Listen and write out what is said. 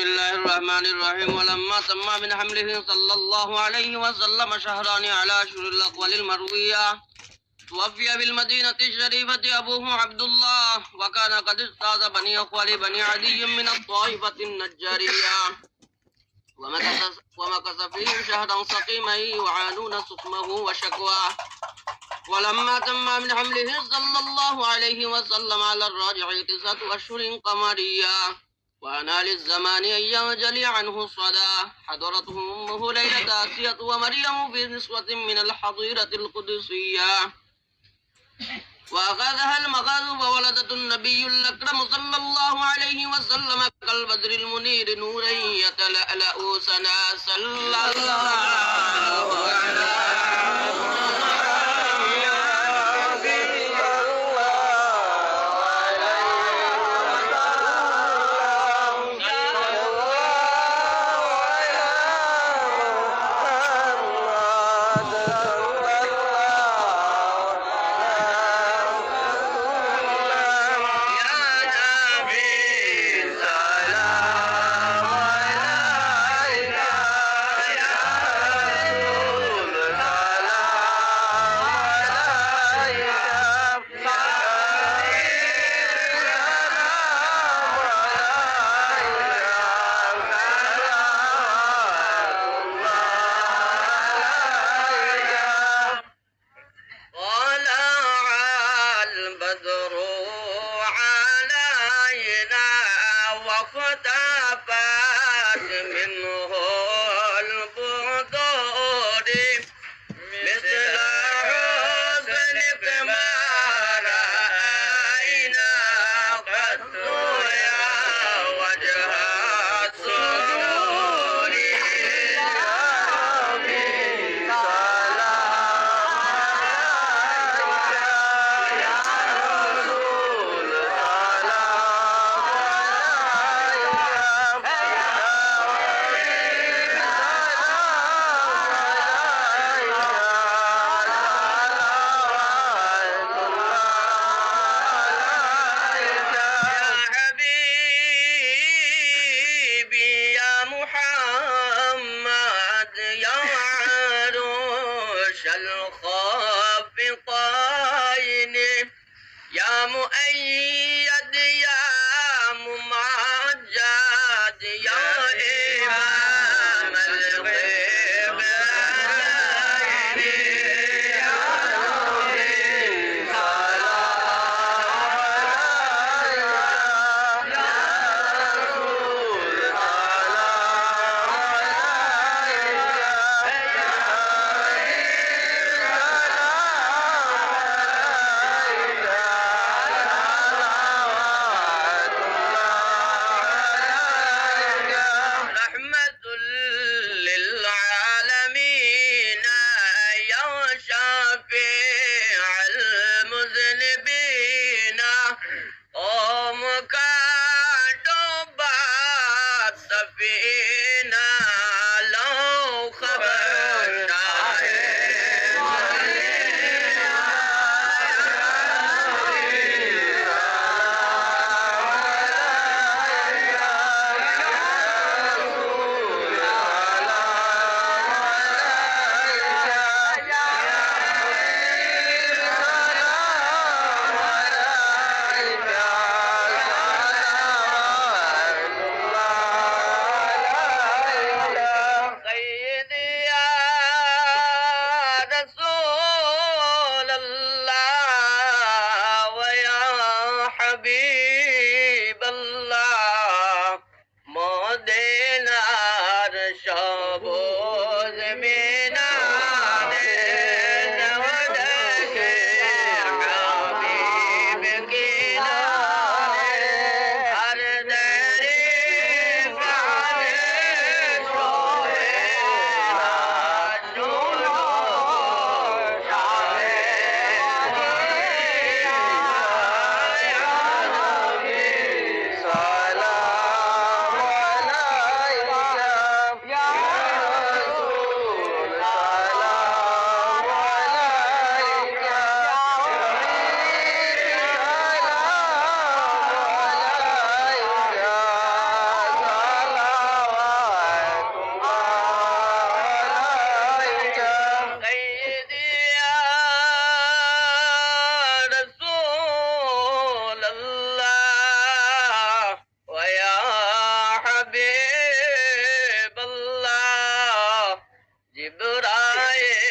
الرحمن الرحيم. ولما تم من حمله صلى الله عليه وسلم شهران على أشهر الأقوال المروية توفي بالمدينة الشريفة أبوه عبد الله وكان قد أستاذ بني أخوال بني عدي من الطائفة النجارية. ومكث, فيهم شهرا سقيما يعانون سقمه وشكواه ولما تم من حمله صلى الله عليه وسلم على الراجع تسعة أشهر قمرية. وأنا للزمان أن ينجلي عنه الصدى حضرته أمه ليلة آسية ومريم في نسوة من الحظيرة القدسية. وأخذها المغاز وولدت النبي الأكرم صلى الله عليه وسلم كالبدر المنير نورا يتلألأ سنا. صلى الله على يا مؤيد জিবরায়ে